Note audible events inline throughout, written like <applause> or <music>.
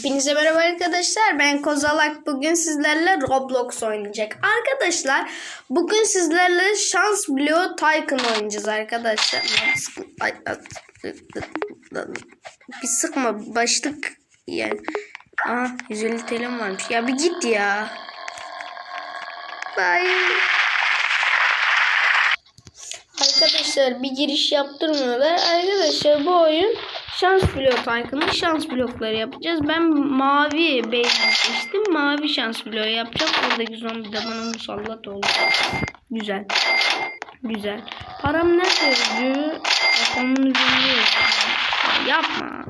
Hepinize merhaba arkadaşlar. Ben Kozalak. Bugün sizlerle Roblox oynayacak. Arkadaşlar bugün sizlerle Şans Bloğu Tycoon oynayacağız arkadaşlar. Bir sıkma başlık yani. Aa 150 TL'm varmış. Ya bir git ya. Bye. Arkadaşlar bir giriş yaptırmıyorlar. Arkadaşlar bu oyun şans blok Tycoon'un şans blokları yapacağız. Ben mavi beyaz seçtim. Mavi şans bloğu yapacağım. Oradaki zombi de bana musallat oldu. Güzel. Güzel. Param nerede yazıyor? Kafamın üzerinde. Yapma.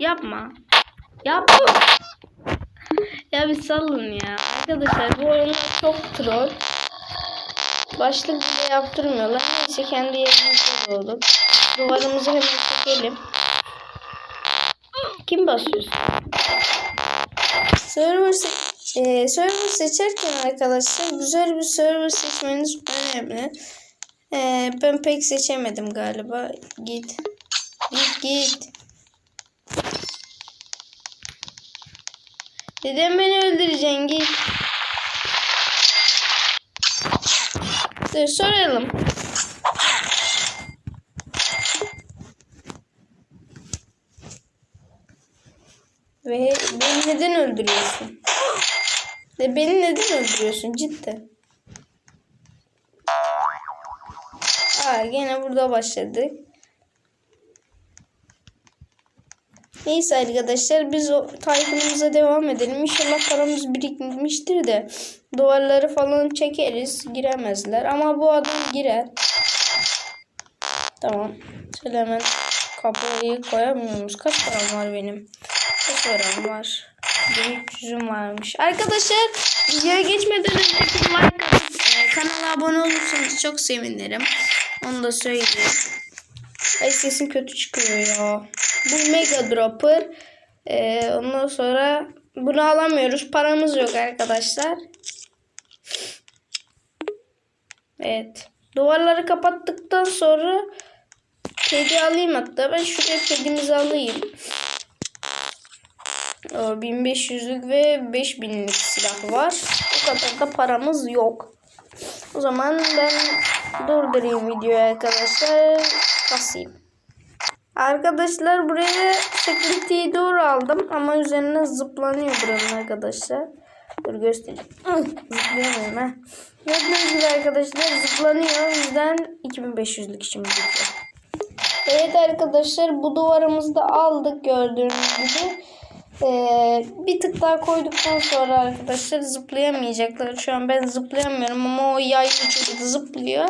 Yapma. Yapma. ya bir salın ya. Arkadaşlar bu oyun çok troll. Başlık bile yaptırmıyorlar. Neyse kendi yerimizde doğduk. Duvarımızı hemen çekelim. Kim basıyorsun? Server, se e, server seçerken arkadaşlar güzel bir server seçmeniz önemli. E, ben pek seçemedim galiba. Git. Git git. Neden beni öldüreceksin? Git. Dur soralım. Ve beni neden öldürüyorsun? Ve beni neden öldürüyorsun cidden? Aa gene burada başladık. Neyse arkadaşlar biz o tayfunumuza devam edelim. İnşallah paramız birikmiştir de duvarları falan çekeriz. Giremezler ama bu adam girer. Tamam. Şöyle hemen kapıyı koyamıyoruz. Kaç param var benim? Param var? 1300'üm varmış. Arkadaşlar videoya geçmeden önce bir like atıp e, kanala abone olursanız çok sevinirim. Onu da söyleyeyim. Ay sesim kötü çıkıyor ya. Bu Mega Dropper. Ee, ondan sonra bunu alamıyoruz. Paramız yok arkadaşlar. Evet. Duvarları kapattıktan sonra kedi alayım hatta. Ben şuraya kedimizi alayım. O 1500'lük ve 5000'lik silah var. O kadar da paramız yok. O zaman ben durdurayım videoyu arkadaşlar. Kasayım. Arkadaşlar buraya security'yi doğru aldım ama üzerine zıplanıyor buranın arkadaşlar. Dur göstereyim. Zıplayamıyorum ha. Gördüğünüz gibi arkadaşlar zıplanıyor. O yüzden 2500'lük işimiz bitiyor. Evet arkadaşlar bu duvarımızı da aldık gördüğünüz gibi. Ee, bir tık daha koyduktan sonra arkadaşlar zıplayamayacaklar. Şu an ben zıplayamıyorum ama o yaylı çocuk zıplıyor.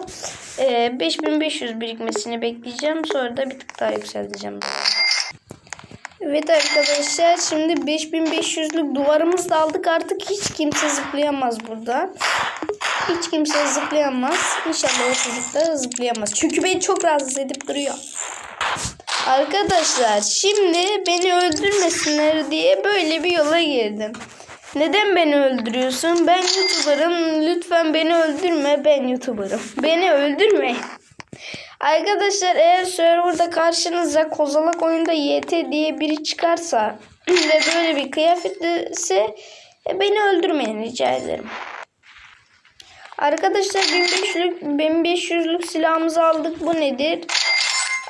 Ee, 5500 birikmesini bekleyeceğim. Sonra da bir tık daha yükselteceğim. Evet arkadaşlar şimdi 5500'lük duvarımızı da aldık. Artık hiç kimse zıplayamaz burada. Hiç kimse zıplayamaz. İnşallah o çocuk da zıplayamaz. Çünkü beni çok rahatsız edip duruyor. Arkadaşlar şimdi beni öldürmesinler diye böyle bir yola girdim. Neden beni öldürüyorsun? Ben YouTuber'ım. Lütfen beni öldürme. Ben YouTuber'ım. Beni öldürme. Arkadaşlar eğer serverda karşınıza kozalak oyunda YT diye biri çıkarsa <clears throat> ve böyle bir kıyafetlisi e, beni öldürmeyin rica ederim. Arkadaşlar 1500'lük 1500'lük silahımızı aldık. Bu nedir?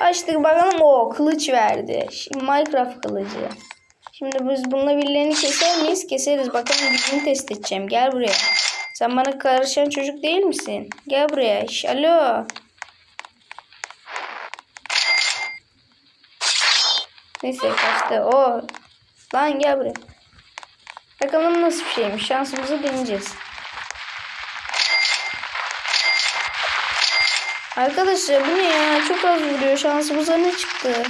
Açtık bakalım o kılıç verdi. Şimdi Minecraft kılıcı. Şimdi biz bununla birilerini keser miyiz? Keseriz. Bakalım gücünü test edeceğim. Gel buraya. Sen bana karışan çocuk değil misin? Gel buraya. Şş, alo. Neyse kaçtı. O. Lan gel buraya. Bakalım nasıl bir şeymiş. Şansımızı deneyeceğiz. Arkadaşlar bu ne ya? Çok az vuruyor. Şansımıza ne çıktı?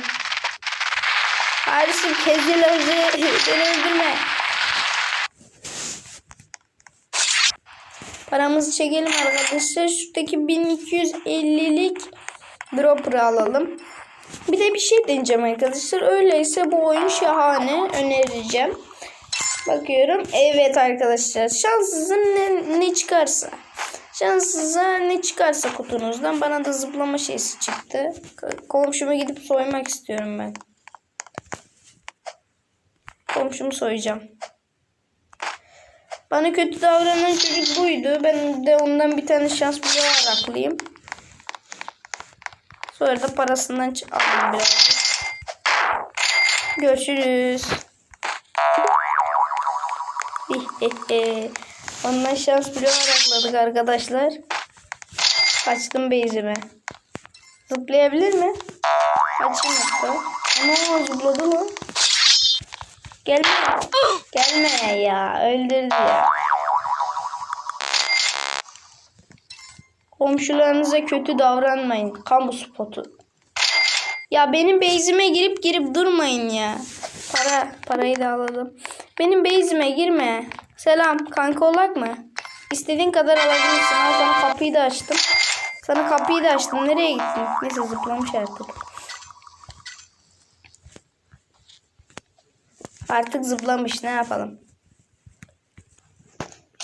Harisin kezeli özü. Beni öldürme. Paramızı çekelim arkadaşlar. Şuradaki 1250'lik dropper'ı alalım. Bir de bir şey deneyeceğim arkadaşlar. Öyleyse bu oyun şahane. Önereceğim. Bakıyorum. Evet arkadaşlar. Şanssızın ne, ne çıkarsa. Şansınıza ne çıkarsa kutunuzdan bana da zıplama şeysi çıktı. Komşuma gidip soymak istiyorum ben. Komşumu soyacağım. Bana kötü davranan çocuk buydu. Ben de ondan bir tane şans bloğu araklayayım. Sonra da parasından alayım biraz. Görüşürüz. <laughs> Ondan şans bloğu arakladık arkadaşlar. Kaçtım base'ime. Zıplayabilir mi? Açayım hatta. Ana zıpladı mı? Gelme. Gelme ya. Öldürdü ya. Komşularınıza kötü davranmayın. Kamu spotu. Ya benim base'ime girip girip durmayın ya. Para, parayı da alalım. Benim base'ime girme. Selam, kanka olak mı? İstediğin kadar alabilirsin. Al sana kapıyı da açtım. Sana kapıyı da açtım. Nereye gittin? Neyse zıplamış artık. Artık zıplamış. Ne yapalım?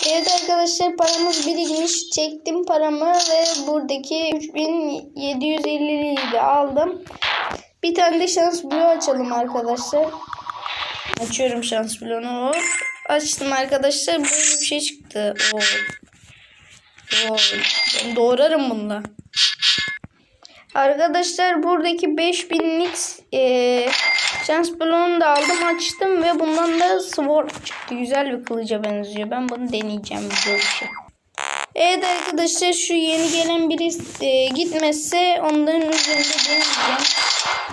Evet arkadaşlar paramız birikmiş. Çektim paramı ve buradaki 3750'yi de aldım. Bir tane de şans bloğu açalım arkadaşlar. Açıyorum şans bloğunu. Hop. Açtım arkadaşlar. Böyle bir şey çıktı. Oo. Oo. Ben doğrarım bununla. Arkadaşlar buradaki 5000'lik e, şans bloğunu da aldım açtım ve bundan da sword çıktı. Güzel bir kılıca benziyor. Ben bunu deneyeceğim video dışı. Evet arkadaşlar şu yeni gelen biri e, gitmezse onların üzerinde deneyeceğim.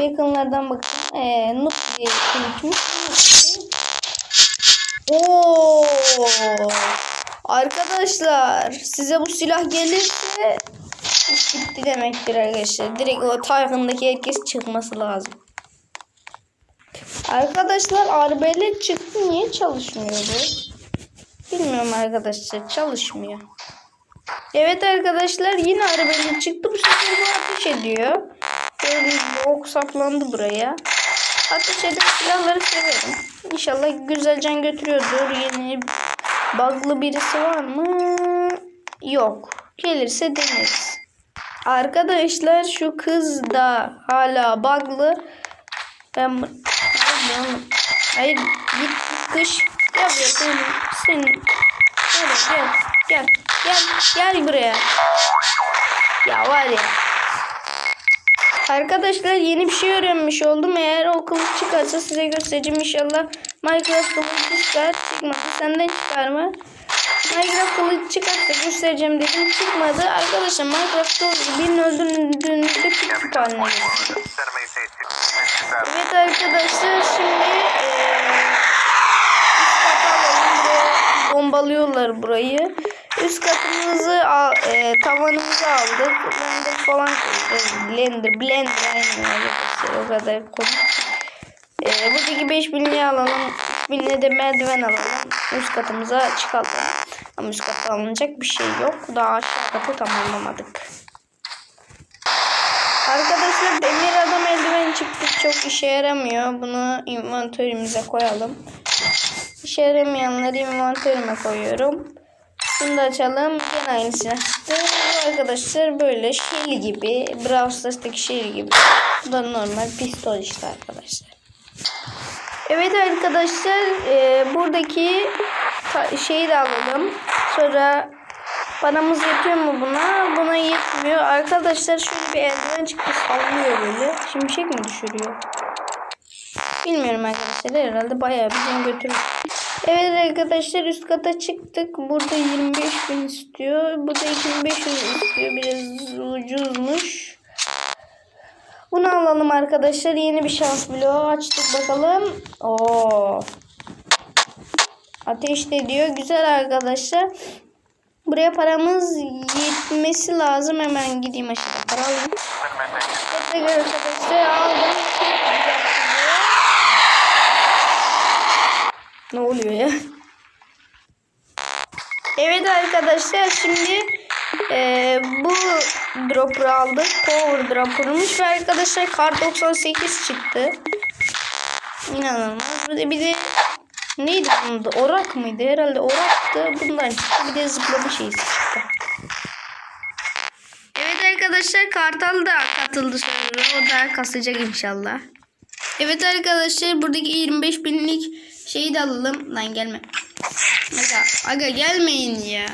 Yakınlardan bakın. E, Noob diye kılıçmış. Oo! Arkadaşlar size bu silah gelirse iş bitti demektir arkadaşlar. Direkt o Tayfun'daki herkes çıkması lazım. Arkadaşlar arbelet çıktı. Niye çalışmıyor bu? Bilmiyorum arkadaşlar. Çalışmıyor. Evet arkadaşlar yine arbelet çıktı. Bu sefer bu ateş ediyor. Gibi ok saplandı buraya. Ateş eden silahları severim. İnşallah güzel can götürüyordur. Yeni bug'lı birisi var mı? Yok. Gelirse deneriz. Arkadaşlar şu kız da hala bug'lı. Ben Hayır, git kış. Gel buraya sen. Sen. Gel gel. Gel. Gel. Gel buraya. Ya var ya. Arkadaşlar yeni bir şey öğrenmiş oldum. Eğer o kılıç çıkarsa size göstereceğim inşallah. Minecraft kılıç çıkar. Çıkmadı. Senden çıkar mı? Minecraft kılıç çıkarsa göstereceğim dedim. Çıkmadı. Arkadaşlar Minecraft kılıcı birini öldürdüğünüzde küp haline getiriyor. Evet arkadaşlar şimdi. Buraya bombalıyorlar burayı. Üst katımızı al, eee, tavanımızı aldık. Blender falan. Blender, blender arkadaşlar. O kadar komik. Eee buradaki 5000'liği alalım. 3000'liğe de merdiven alalım. Üst katımıza çıkalım. Ama üst kata alınacak bir şey yok. Daha aşağı katı tamamlamadık. Arkadaşlar demir adam eldiven çıktı. Çok işe yaramıyor. Bunu inventörümüze koyalım. İşe yaramayanları inventörüme koyuyorum. Şunu da açalım. Gene aynısını çıktı. Bu arkadaşlar böyle şey gibi. Brawl Stars'taki şey gibi. Bu da normal pistol işte arkadaşlar. Evet arkadaşlar e, buradaki şeyi de alalım. Sonra paramız yetiyor mu buna? Buna yetmiyor. Arkadaşlar şöyle bir eldiven çıktı sallıyor böyle. Şimşek mi düşürüyor? Bilmiyorum arkadaşlar. Herhalde bayağı bir can götürür. Evet arkadaşlar üst kata çıktık. Burada 25 bin istiyor. Burada 2500 istiyor. Biraz ucuzmuş. Bunu alalım arkadaşlar. Yeni bir şans bloğu açtık bakalım. Oo. Ateş de diyor. Güzel arkadaşlar. Buraya paramız yetmesi lazım. Hemen gideyim aşağıda para alayım. Evet arkadaşlar aldım. Ne oluyor ya? Evet arkadaşlar şimdi eee, bu dropper'ı aldık. Power dropper'mış ve arkadaşlar kar 98 çıktı. İnanılmaz. Bir de, bir de neydi bunun da? Orak mıydı? Herhalde oraktı. Bundan çıktı. Bir de zıplama şeysi çıktı. Evet arkadaşlar Kartal da katıldı sonra. O da kasacak inşallah. Evet arkadaşlar buradaki 25 binlik Şeyi de alalım. Lan gelme. Aga, aga gelmeyin ya.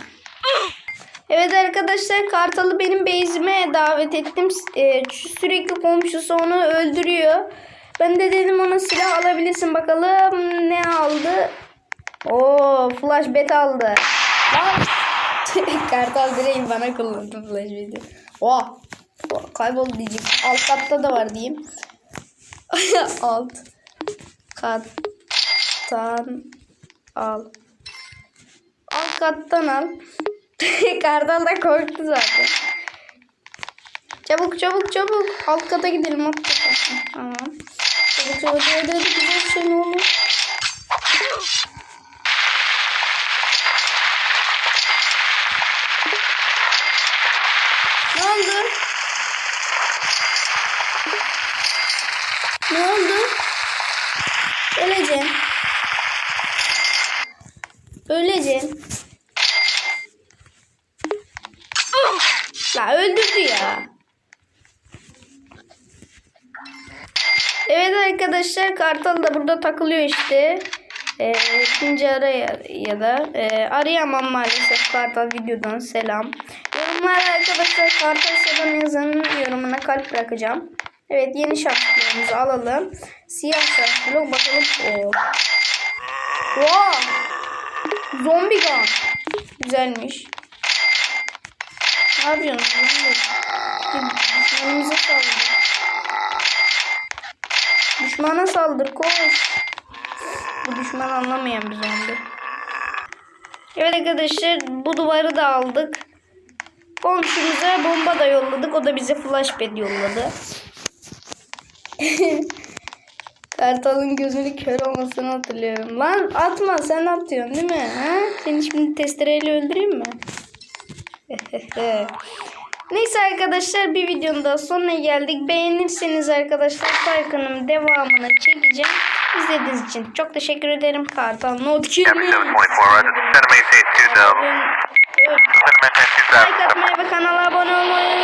Evet arkadaşlar Kartal'ı benim base'ime davet ettim. Ee, sürekli komşusu onu öldürüyor. Ben de dedim ona silah alabilirsin bakalım ne aldı. Oo flash bet aldı. <laughs> Kartal direkt bana kullandı flash beti. Oh. Kayboldu diyecek. Alt katta da var diyeyim. <laughs> Alt kattan al. Alt kattan al. <laughs> Kartal da korktu zaten. Çabuk çabuk çabuk. Alt kata gidelim alt kata. Tamam. Çabuk çabuk. Hadi hadi güzel bir şey ne olur. Ne oldu? Ne oldu? Öleceğim. Öleceğim. La öldürdü ya. Evet arkadaşlar Kartal da burada takılıyor işte. Ee, ikinci ara ya, ya da e, arayamam maalesef Kartal videodan selam. Yorumlara arkadaşlar Kartal selam yazanın yorumuna kalp bırakacağım. Evet yeni şarkılarımızı alalım. Siyah blok bakalım. Oo. Wow. Zombi gun. Güzelmiş. Ne yapıyorsun? Zombi? Düşmanımıza saldır. Düşmana saldır koş. Bu düşman anlamayan bir zombi. Evet arkadaşlar bu duvarı da aldık. Komşumuza bomba da yolladık. O da bize flashpad yolladı. <laughs> Kartal'ın gözünü kör olmasını hatırlıyorum. Lan atma sen atıyorsun değil mi? Ha? Seni şimdi testereyle öldüreyim mi? <laughs> Neyse arkadaşlar bir videonun daha sonuna geldik. Beğenirseniz arkadaşlar Tarkan'ın devamını çekeceğim. İzlediğiniz için çok teşekkür ederim. Kartal Not 20. Episode 24, right? Cinemates 2 Dome. Evet. Cinemates 2 Like atmayı ve kanala abone olmayı